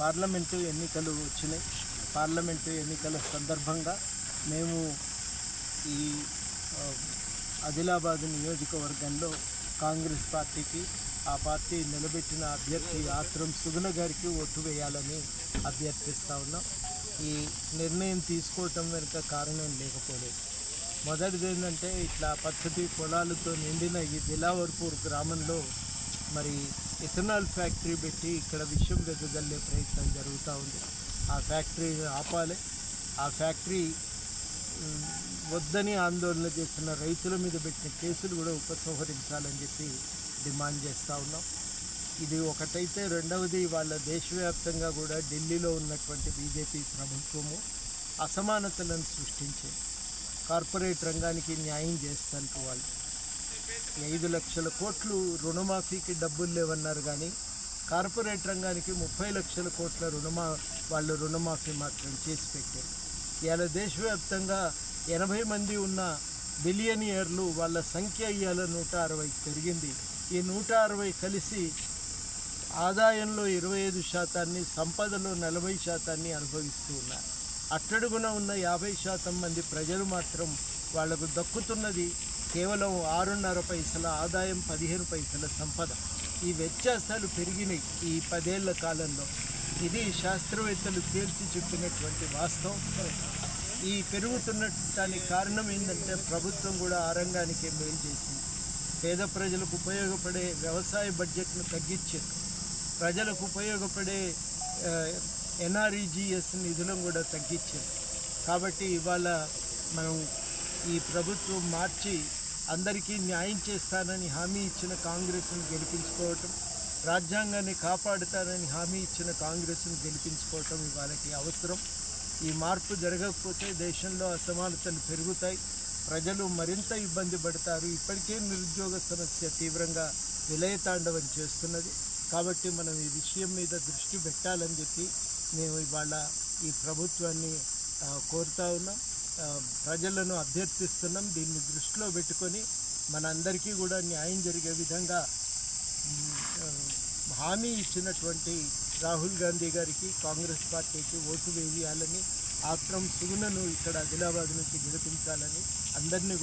Parliament ఎన్నికలు వచ్చినాయి. Parliament ఎన్నికల సందర్భంగా మేము ఈ ఆ, ఆదిలాబాద్ నియోజకవర్గంలో కాంగ్రెస్ పార్టీకి ఆ పార్టీ నిలబెట్టిన అభ్యర్థి ఆత్రం సుగుణ గారికి ఓటు వేయాలని అభ్యర్థిస్తూ ఉన్నాం. ఈ నిర్ణయం తీసుకోవటం వెనుక కారణం లేకపోలేదు. మొదటిది ఏంటంటే ఇట్లా పచ్చటి పొలాలతో నిండిన ఈ దిలావర్పూర్ గ్రామంలో మరి ఇథనాల్ ఫ్యాక్టరీ పెట్టి ఇక్కడ విషయం వెదజల్లే ప్రయత్నం జరుగుతూ ఉంది. ఆ ఫ్యాక్టరీ ఆపాలి. ఆ ఫ్యాక్టరీ వద్దని ఆందోళన చేస్తున్న రైతుల మీద పెట్టిన కేసులు కూడా ఉపసంహరించాలని చెప్పి డిమాండ్ చేస్తూ ఉన్నాం. ఇది ఒకటైతే రెండవది వాళ్ళ దేశవ్యాప్తంగా కూడా ఢిల్లీలో ఉన్నటువంటి బీజేపీ ప్రభుత్వము అసమానతలను సృష్టించే కార్పొరేట్ రంగానికి న్యాయం చేస్తానికి వాళ్ళు. ఐదు లక్షల కోట్లు రుణమాఫీకి డబ్బులు లేవన్నారు కానీ కార్పొరేట్ రంగానికి ముప్పై లక్షల కోట్ల రుణమా వాళ్ళు రుణమాఫీ మాత్రం చేసి పెట్టారు. ఇవాళ దేశవ్యాప్తంగా ఎనభై మంది ఉన్న బిలియనియర్లు వాళ్ళ సంఖ్య ఇవాళ నూట అరవై పెరిగింది. ఈ నూట అరవై కలిసి ఆదాయంలో ఇరవై ఐదు శాతాన్ని సంపదలో నలభై శాతాన్ని అనుభవిస్తూ ఉన్నారు. అట్టడుగున ఉన్న యాభై శాతం మంది ప్రజలు మాత్రం వాళ్ళకు దక్కుతున్నది కేవలం ఆరున్నర పైసల ఆదాయం పదిహేను పైసల సంపద. ఈ వ్యత్యాసాలు పెరిగినాయి ఈ పదేళ్ళ కాలంలో. ఇది శాస్త్రవేత్తలు తేల్చి చెప్పినటువంటి వాస్తవం. ఈ పెరుగుతున్న దానికి కారణం ఏంటంటే ప్రభుత్వం కూడా ఆ రంగానికి మేలు చేసింది. పేద ప్రజలకు ఉపయోగపడే వ్యవసాయ బడ్జెట్ను తగ్గించారు ప్రజలకు ఉపయోగపడే ఎన్ఆర్ఈజిఎస్ నిధులను కూడా తగ్గించారు కాబట్టి ఇవాళ మనం ఈ ప్రభుత్వం మార్చి అందరికీ న్యాయం చేస్తానని హామీ ఇచ్చిన కాంగ్రెస్ను గెలిపించుకోవటం రాజ్యాంగాన్ని కాపాడుతానని హామీ ఇచ్చిన కాంగ్రెస్ను గెలిపించుకోవటం ఇవాళకి అవసరం. ఈ మార్పు జరగకపోతే దేశంలో అసమానతలు పెరుగుతాయి. ప్రజలు మరింత ఇబ్బంది పడతారు. ఇప్పటికే నిరుద్యోగ సమస్య తీవ్రంగా విలయతాండవం చేస్తున్నది. కాబట్టి మనం ఈ విషయం మీద దృష్టి పెట్టాలని చెప్పి మేము ఇవాళ ఈ ప్రభుత్వాన్ని కోరుతా ఉన్నాం. ప్రజలను అభ్యర్థిస్తున్నాం. దీన్ని దృష్టిలో పెట్టుకొని మనందరికీ కూడా న్యాయం జరిగే విధంగా హామీ ఇచ్చినటువంటి రాహుల్ గాంధీ గారికి కాంగ్రెస్ పార్టీకి ఓటు వేయాలని ఆత్రం సుగుణను ఇక్కడ ఆదిలాబాద్ నుంచి గెలిపించాలని అందరినీ